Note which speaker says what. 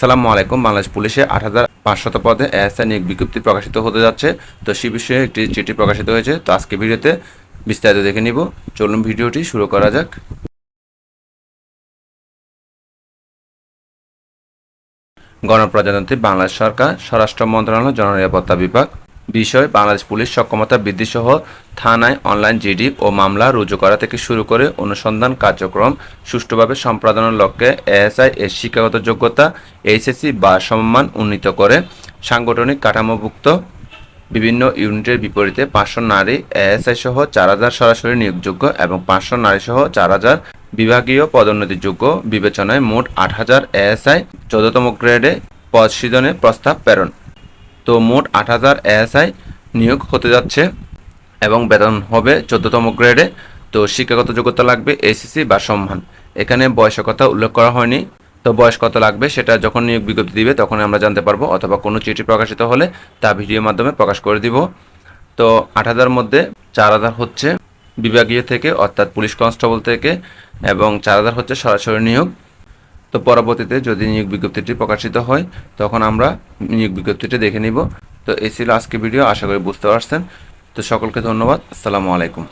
Speaker 1: আসসালামু আলাইকুম। বাংলাদেশ পুলিশে আট হাজার পাঁচশত পদে এএসআই নিয়োগ বিজ্ঞপ্তি প্রকাশিত হতে যাচ্ছে। তো সে বিষয়ে একটি চিঠি প্রকাশিত হয়েছে। তো আজকে ভিডিওতে বিস্তারিত দেখে নিব। চলুন ভিডিওটি শুরু করা যাক। গণপ্রজাতন্ত্রী বাংলাদেশ সরকার, স্বরাষ্ট্র মন্ত্রণালয়, জননিরাপত্তা বিভাগ বিষয়, বাংলাদেশ পুলিশ সক্ষমতা বৃদ্ধি সহ থানায় অনলাইন জিডি ও মামলা রুজু করা থেকে শুরু করে অনুসন্ধান কার্যক্রম সুষ্ঠুভাবে সম্পাদনের লক্ষ্যে এএসআই এর শিক্ষাগত যোগ্যতা, এইচএসসি বা সম্মান উন্নীত করে সাংগঠনিক কাঠামোভুক্ত বিভিন্ন ইউনিটের বিপরীতে পাঁচশো নারী এএসআই সহ চার হাজার সরাসরি নিয়োগযোগ্য এবং পাঁচশো নারী সহ চার হাজার বিভাগীয় পদোন্নতিযোগ্য। বিবেচনায় মোট আট হাজার এএসআই চোদ্দতম গ্রেডে পদ সৃজনের প্রস্তাব প্রেরণ। তো মোট আট হাজার এএসআই নিয়োগ হতে যাচ্ছে এবং বেতন হবে চোদ্দতম গ্রেডে। তো শিক্ষাগত যোগ্যতা লাগবে এসিসি বা সম্মান। এখানে বয়সের কথা উল্লেখ করা হয়নি। তো বয়স কত লাগবে সেটা যখন নিয়োগ বিজ্ঞপ্তি দিবে তখন আমরা জানতে পারব অথবা কোনো চিঠি প্রকাশিত হলে তা ভিডিওর মাধ্যমে প্রকাশ করে দিব। তো আট হাজার মধ্যে চার হাজার হচ্ছে বিভাগীয় থেকে, অর্থাৎ পুলিশ কনস্টেবল থেকে এবং চার হাজার হচ্ছে সরাসরি নিয়োগ। তো পরবর্তীতে যদি নিয়োগ বিজ্ঞপ্তিটি প্রকাশিত হয়, তখন আমরা নিয়োগ বিজ্ঞপ্তিটি দেখে নিব। তো এই ছিল আজকে ভিডিও, আশা করি বুঝতে পারছেন। তো সকলকে ধন্যবাদ, আসসালামু আলাইকুম।